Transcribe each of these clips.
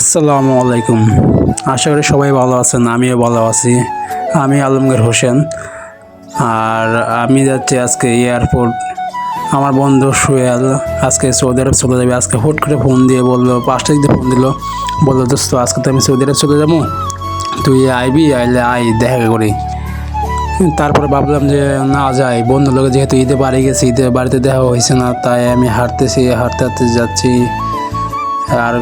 আসসালামু আলাইকুম। আশা করি সবাই ভালো আছেন, আমিও ভালো আছি। আমি আলমগীর হোসেন। আর আমি যাচ্ছি আজকে এয়ারপোর্ট। আমার বন্ধু সুয়েল আজকে সৌদি আরব চলে যাবে। আজকে হুট করে ফোন দিয়ে বলল, পাঁচটা দিকে ফোন দিল। বলল, দোস্ত, আজকে তো আমি সৌদি আরব চলে যাব। তুই আইবি, আইলে আই দেখা করি। তারপরে ভাবলাম যে, না, যাই। বন্ধু লোক যেহেতু ঈদে বাড়ি গেছি, ঈদে বাড়িতে দেখা হয়েছে না, তাই আমি হাঁটতেছি, হাঁটতে হাঁটতে যাচ্ছি। আর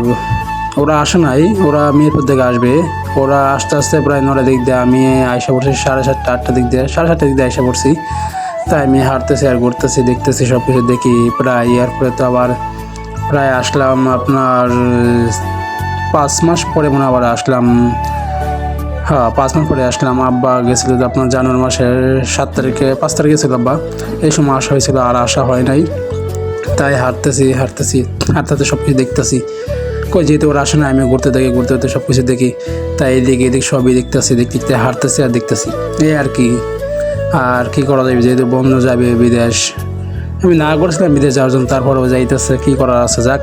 ওরা আসে নাই, ওরা মিরপুর থেকে আসবে। ওরা আস্তে আস্তে প্রায় নটা দিক দিয়ে আমি আয়সা পড়ছি, সাড়ে সাতটা আটটা দিক দিয়ে, সাড়ে সাতটা দিক দিয়ে আয়সা পড়ছি। তাই আমি হাঁটতেছি আর ঘুরতেছি, দেখতেছি সব কিছু দেখি প্রায় এরপরে তো আবার প্রায় আসলাম আপনার, পাঁচ মাস পরে মনে আবার আসলাম। হ্যাঁ পাঁচ মাস পরে আসলাম। আব্বা গেছিল আপনার জানুয়ারি মাসের সাত তারিখে, পাঁচ তারিখে ছিল আব্বা। এই সময় আসা হয়েছিল আর আসা হয় নাই। তাই হাঁটতেছি হাঁটতেছি, হাঁটতে হাঁটতে সব কিছু দেখতেছি। কই যেহেতু ওরা আসে না আমি ঘুরতে থাকি, ঘুরতে ঘুরতে সব কিছু দেখি। তাই এদিকে এদিক সবই দেখতেছি, দেখতে দেখতে হারতেছি আর দেখতেছি। এই আর কি। আর কি করা যাবে? যেহেতু বন্ধু যাবে বিদেশ, আমি না করেছিলাম বিদেশ যাওয়ার জন্য, তারপরেও যাইতেছে, কী করার আছে? যাক,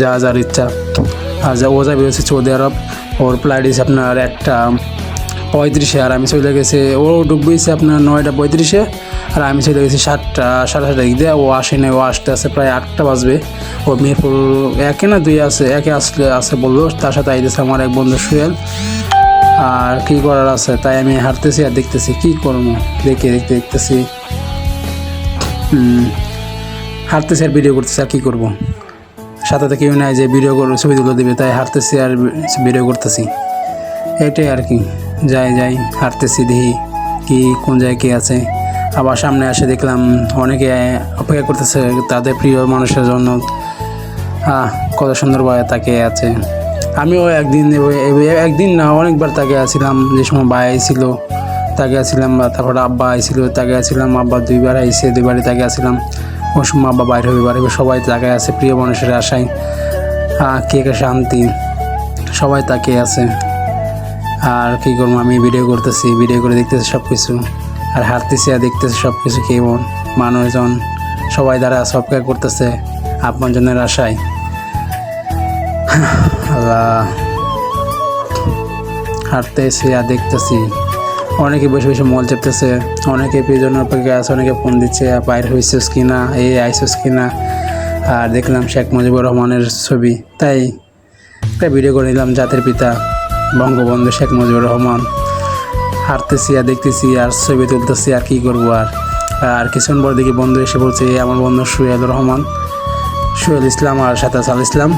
যা যার ইচ্ছা। আর যা, ও যাবে হচ্ছে সৌদি আরব। ওর প্লাইডিস আপনার একটা পঁয়ত্রিশে, আর আমি চলে গেছি, ও ডুববেছে আপনার নয়টা পঁয়ত্রিশে, আর আমি চলে গেছি সাতটা, সাড়ে সাতটা দিক। দিয়ে ও আসে না ও আসতে আসতে প্রায় আটটা বাজবে। ও মিরপুর একে না দুই আছে, একে আসলে আছে বলল, তার সাথে আইতেছে আমার এক বন্ধু সুয়েল আর কি করার আছে? তাই আমি হাঁটতেছি আর দেখতেছি, কি করব? দেখে, দেখতে, দেখতেছি। হাঁটতেছি আর ভিডিও করতেছি, আর কী করব? সাথে তো কেউ নাই যে ভিডিও করে ছবি তুলে দেবে, তাই হাঁটতেছি আর ভিডিও করতেছি। এটাই আর কি। যাই যাই, হাঁটতেছি, দেখি কি, কোন জায়গায় কে আছে। আবার সামনে আসে দেখলাম অনেকে অপেক্ষা করতেছে তাদের প্রিয় মানুষের জন্য। আহ, কত সুন্দরভাবে তাকে আছে। আমিও একদিন একদিন না, অনেকবার তাকে আছিলাম। যে সময় ভাই ছিল তাকে আছিলাম বা তারপরে আব্বা আইছিল, তাকে আছিলাম, আব্বা দুইবার আইসে দুইবারই তাকে আছিলাম। ওই সময় আব্বা বাইরে হবে বাইরে সবাই তাকে আছে, প্রিয় মানুষের আশায়। কে শান্তি, সবাই তাকে আছে। আর কি করব? আমি ভিডিও করতেছি ভিডিও করে দেখতেছি সব কিছু আর হাঁটতেছি আর দেখতেছি সব কিছু কেমন মানুষজন সবাই দ্বারা সবকে করতেছে, আপনজনের আশায়। হাঁটতেছি আর দেখতেছি। অনেকে বসে বসে মল চেপতেছে, অনেকে প্রিয়জনের অপেক্ষা আছে অনেকে ফোন দিচ্ছে বাইর হয়েছিস কিনা এই আইসিস কিনা আর দেখলাম শেখ মুজিবুর রহমানের ছবি। তাই একটা ভিডিও করে নিলাম জাতির পিতা। বঙ্গবন্ধু শেখ মুজিবুর রহমান। হাঁটতেছি আর দেখতেছি আর ছবি তুলতেছি আর কী করব আর। আর কিছুক্ষণ পর দেখি বন্ধু এসে বলছে আমার বন্ধু সুয়েল রহমান। সুয়েল ইসলাম আর সাতাস আল ইসলাম।